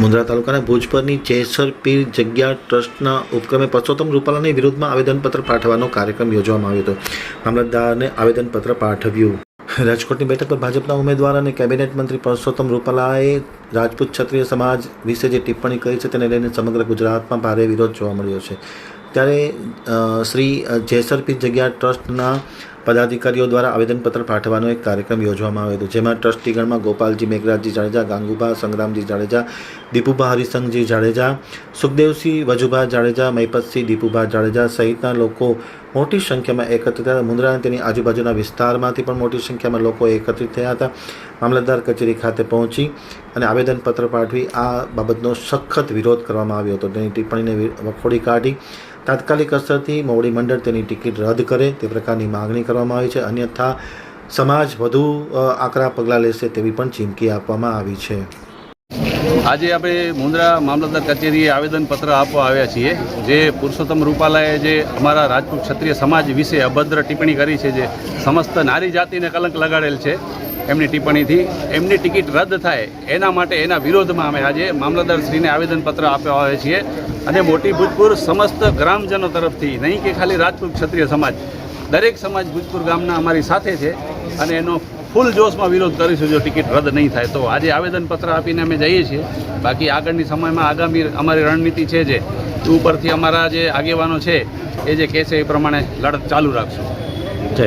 મુન્દ્રા તાલુકાના ભુજ પરની પીર જગ્યા ટ્રસ્ટના ઉપક્રમે પરસોત્તમ રૂપાલાની વિરુદ્ધમાં આવેદનપત્ર પાઠવવાનો કાર્યક્રમ યોજવામાં આવ્યો હતો. મામલતદારને આવેદનપત્ર પાઠવ્યું. રાજકોટની બેઠક પર ભાજપના ઉમેદવાર અને કેબિનેટ મંત્રી પરસોત્તમ રૂપાલાએ રાજપૂત ક્ષત્રિય સમાજ વિશે જે ટિપ્પણી કરી છે તેને લઈને સમગ્ર ગુજરાતમાં ભારે વિરોધ જોવા મળ્યો છે. ત્યારે શ્રી જેસરપી જગ્યા ટ્રસ્ટના પદાધિકારીઓ દ્વારા આવેદનપત્ર પાઠવવાનો એક કાર્યક્રમ યોજવામાં આવ્યો હતો, જેમાં ટ્રસ્ટીગણમાં ગોપાલજી મેઘરાજજી જાડેજા, ગાંગુભા સંગ્રામજી જાડેજા, દીપુભા હરિસંઘજી જાડેજા, સુખદેવસિંહ વજુભા જાડેજા, મહિપતસિંહ દીપુભા જાડેજા સહિતના લોકો મોટી સંખ્યામાં એકત્રિત થયા મુન્દ્રા અને તેની આજુબાજુના વિસ્તારમાંથી પણ મોટી સંખ્યામાં લોકો એકત્રિત થયા હતા. મામલતદાર કચેરી ખાતે પહોંચી અને આવેદનપત્ર પાઠવી આ બાબતનો સખત વિરોધ કરવામાં આવ્યો હતો. તેની ટિપ્પણીને વખોડી કાઢી તાત્કાલિક અસરથી મોવડી મંડળ તેની ટિકિટ રદ કરે તે પ્રકારની માગણી કરવામાં આવી છે. અન્યથા સમાજ વધુ આકરા પગલાં લેશે તેવી પણ ચીમકી આપવામાં આવી છે. આજે આપણે મુંદ્રા મામલતદાર કચેરીએ આવેદનપત્ર આપવા આવ્યા છીએ. જે પુરુષોત્તમ રૂપાલાએ જે અમારા રાજપૂત ક્ષત્રિય સમાજ વિશે અભદ્ર ટિપ્પણી કરી છે, જે સમસ્ત નારી જાતિને કલંક લગાડેલ છે એમની ટિપ્પણીથી. એમની ટિકિટ રદ થાય એના માટે એના વિરોધમાં અમે આજે મામલતદારશ્રીને આવેદનપત્ર આપવા આવ્યા છીએ. અને મોટી ભૂતપૂર્વ સમસ્ત ગ્રામજનો તરફથી, નહીં કે ખાલી રાજપૂત ક્ષત્રિય સમાજ, દરેક સમાજ ભૂતપૂર ગામના અમારી સાથે છે. અને એનો ફૂલ જોશમાં વિરોધ કરીશું જો ટિકિટ રદ નહીં થાય તો આજે આવેદનપત્ર આપીને અમે જઈએ છીએ. બાકી આગળની સમયમાં આગામી અમારી રણનીતિ છે જે ઉપરથી અમારા જે આગેવાનો છે, એ જે કહેશે એ પ્રમાણે લડત ચાલુ રાખશું. જય